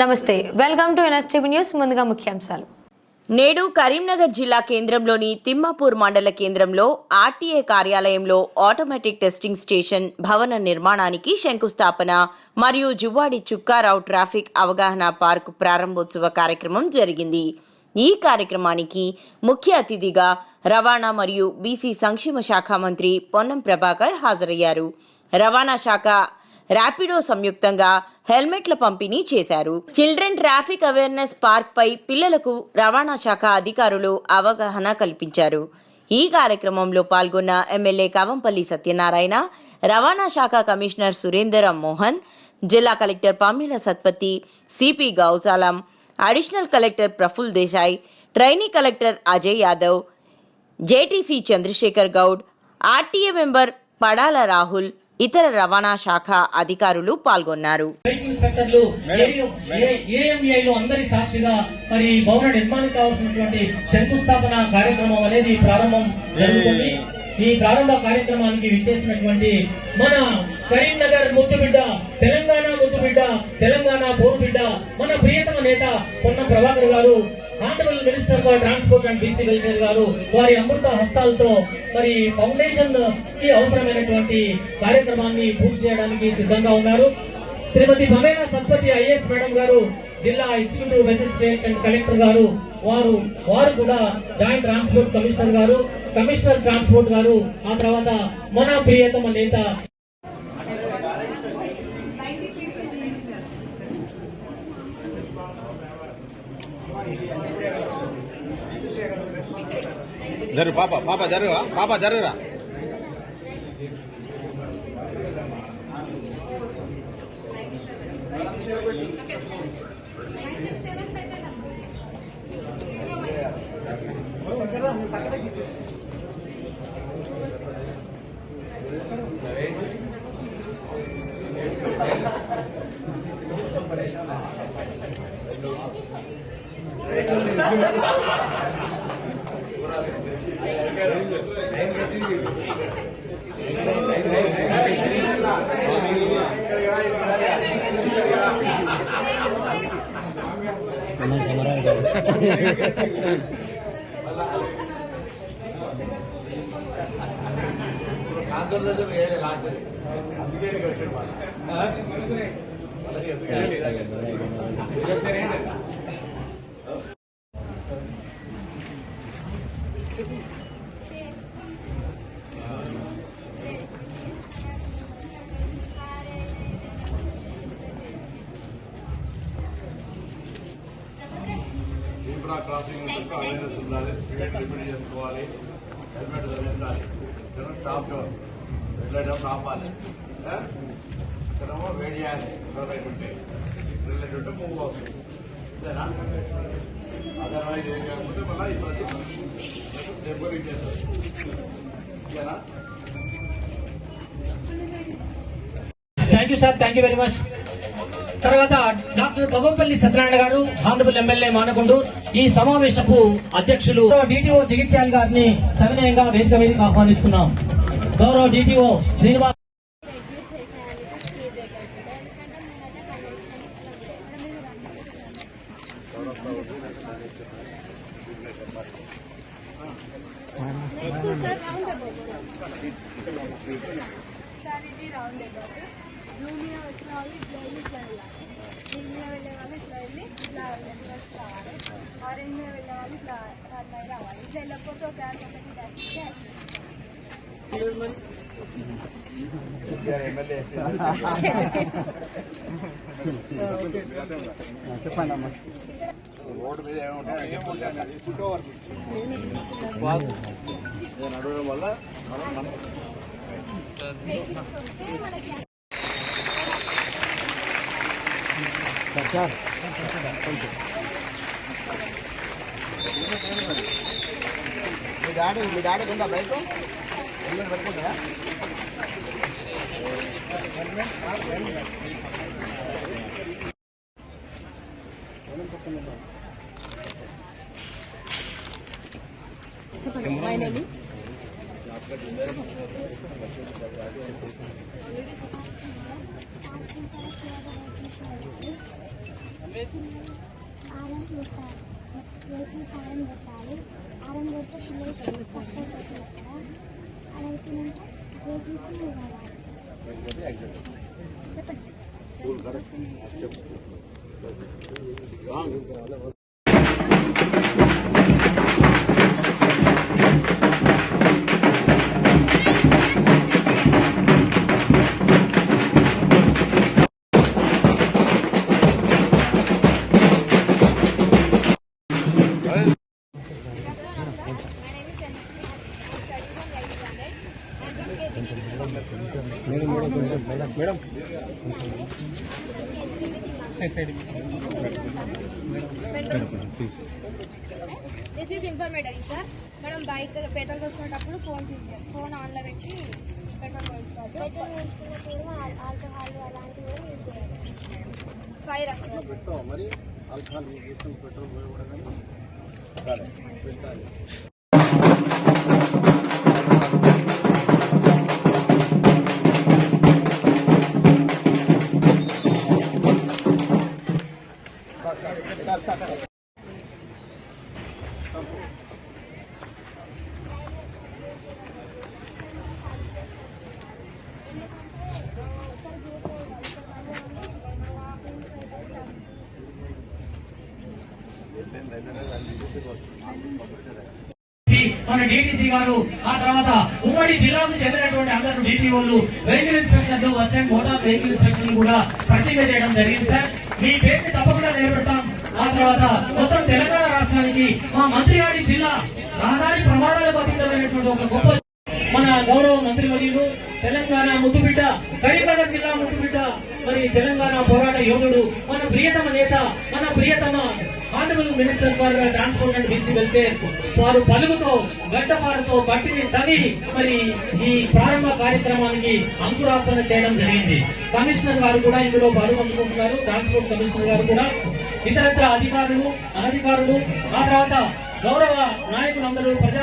నమస్తే welcome to NSTV news ముందుగా ముఖ్యాంశాలు. నేడు కరీంనగర్ జిల్లా కేంద్రంలోని తిమ్మాపూర్ మండల కేంద్రంలో ఆర్టీఏ కార్యాలయంలో ఆటోమేటిక్ టెస్టింగ్ స్టేషన్ భవన నిర్మాణానికి శంకుస్థాపన మరియు జువ్వాడి చుక్కారావు ట్రాఫిక్ అవగాహన పార్క్ ప్రారంభోత్సవ కార్యక్రమం జరిగింది. ఈ కార్యక్రమానికి ముఖ్య అతిథిగా రవాణా మరియు బీసీ సంక్షేమ శాఖ మంత్రి పొన్నం ప్రభాకర్ హాజరయ్యారు. రవాణా శాఖ ర్యాపిడో సంయుక్తంగా హెల్మెట్ల పంపిణీ చేశారు. చిల్డ్రన్ ట్రాఫిక్ అవేర్నెస్ పార్క్ పై పిల్లలకు రవాణా శాఖ అధికారులు అవగాహన కల్పించారు. ఈ కార్యక్రమంలో పాల్గొన్న ఎమ్మెల్యే కావంపల్లి సత్యనారాయణ రవాణా శాఖ కమిషనర్ సురేందర్ మోహన్ జిల్లా collector Pamela Satpathy CP Gausalam additional collector Praful Desai trainee collector Ajay Yadav JTC Chandrashekar Goud RTA member Padala Rahul ఇతర రవాణా శాఖ అధికారులు పాల్గొన్నారు. అందరి సాక్షిగా మరి భవన కావాల్సినటువంటి శంకుస్థాపన కార్యక్రమం అనేది ప్రారంభం జరుగుతుంది. ఈ ప్రారంభ కార్యక్రమానికి విచ్చేసినటువంటి మన కరీంనగర్ ముద్దుబిడ్డ తెలంగాణ ముద్దుబిడ్డ తెలంగాణ పోరుబిడ్డ మన ప్రియతమ నేత పొన్న ప్రభాకర్ గారు honourable minister for transport and BC welfare గారు వారి అమృత హస్తాలతో మరి ఫౌండేషన్కి అవసరమైనటువంటి కార్యక్రమాన్ని పూర్తి చేయడానికి సిద్ధంగా ఉన్నారు. శ్రీమతి భవేన సత్పతి ఐఏఎస్ మేడం గారు జిల్లా ఎగ్జిక్యూటివ్ మెజిస్ట్రేట్ అండ్ కలెక్టర్ గారు వారు వారు కూడా జాయింట్ ట్రాన్స్పోర్ట్ కమిషనర్ గారు కమిషనర్ ట్రాన్స్పోర్ట్ గారు ఆ తర్వాత మన ప్రియతమ నేత. జరు పాప పాప జరుగా పాప జరుగురా జీబ్రా క్రాసింగ్ ఉంటుంది అవేర్నెస్ ఉండాలి స్పీడ్ లిమిట్ చేసుకోవాలి. హెల్మెట్ ధరించాలి ఇక్కడ స్టాప్ అప్పుడు ఆపాలి? ఇక్కడేమో వేడి చేయాలి రెడ్ లైట్ ఉంటే రెడ్ లైట్ ఉంటే. మూవ్ అవుతుంది అంతేనా? అదర్వైజ్ ఏం కాకపోతే మళ్ళీ ఇబ్బంది డెబ్బై చేస్తారు. ఓకేనా thank you sir thank you very much తర్వాత డాక్టర్ గవ్వంపల్లి సత్యనారాయణ గారు హానరబుల్ ఎమ్మెల్యే మానకొండూరు. ఈ సమావేశపు అధ్యక్షులు డిటిఓ జగిత్యాల్ గారిని సవినయంగా వేదిక మీదకి ఆహ్వానిస్తున్నాం. గౌరవ డిటిఓ శ్రీనివాస్ సార్ ఇది రౌండ్ భూమి జూనియర్ వచ్చిన వాళ్ళు ఇట్లా వెళ్ళి ఇట్లా వెళ్ళాలి గ్రీన్లో వెళ్ళే వాళ్ళు ఇట్లా వెళ్ళి ఇట్లా లెఫ్ట్ రావాలి ఆరెంజ్ మీద వెళ్ళే వాళ్ళు ఇట్లా రన్ రావాలి ఇట్లా వెళ్ళకపోతే ఒక దాని ఒకటి చెప్పండి రోడ్డు మీద ఏముంటాయి నడవడం వల్ల మనం మనం వెహికల్స్ వస్తే మనకి మీ డాడీ మీ డాడీ ఉందా బైక్ హెల్మెట్ పెట్టుకుంటా మై నేమ్ ఇస్ ఆరం పెట్టాలి వెహికల్స్ ఆరం పెట్టాలి ఆరం పెడితే పిల్లలు పక్కకు వచ్చారు కదా అది అయిపోయినాక వెహికల్స్ రావాలి దిస్ ఈజ్ ఇన్ఫర్మేటరీ సార్ మనం బైక్ పెట్రోల్ పోసుకునేటప్పుడు ఫోన్ తీసేయాలి ఫోన్ ఆన్లో పెట్టి పెట్రోల్ పోసుకోవచ్చు పెట్రోల్ వేసుకున్నప్పుడు ఆల్కహాల్ అలాంటివి కూడా యూజ్ చేయాలి ఫైర్ వస్తుంది పెట్టుకో మరి ఆల్కహాల్ యూజ్ చేసుకుని పెట్రోల్ పోయకూడదని పెట్టాలి మన డీటీసీ గారు ఆ తర్వాత ఉమ్మడి జిల్లాకు చెందినటువంటి అందరు డిటిఓలు వెహికల్ ఇన్స్పెక్టర్లు అసిస్టెంట్ మోటార్ వెహికల్ ఇన్స్పెక్టర్లు కూడా పట్టిక చేయడం జరిగింది సార్. మీ పేరుని తప్పకుండా నిలబెడతాం. ఆ తర్వాత మొత్తం తెలంగాణ రాష్ట్రానికి మా మంత్రి గారి జిల్లా రహదారి ప్రమాదాలకు అతీతమైనటువంటి ఒక గొప్ప మన గౌరవ మంత్రి వర్యులు తెలంగాణ ముద్దుబిడ్డ కరీంనగర్ జిల్లా ముద్దుబిడ్డ మరి తెలంగాణ పోరాట యోధుడు మన ప్రియతమ నేత మన ప్రియతమ honourable minister for transport and BC welfare. వారు పలుగుతో గడ్డపారుతో బట్టిని తవి మరి ఈ ప్రారంభ కార్యక్రమానికి అంకురార్పణ చేయడం జరిగింది. కమిషనర్ గారు కూడా ఇందులో పాల్గొంటున్నారు. ట్రాన్స్పోర్ట్ కమిషనర్ గారు కూడా ఇతరత్ర అధికారులు అనధికారులు ఆ తర్వాత గౌరవ నాయకులందరూ ప్రజా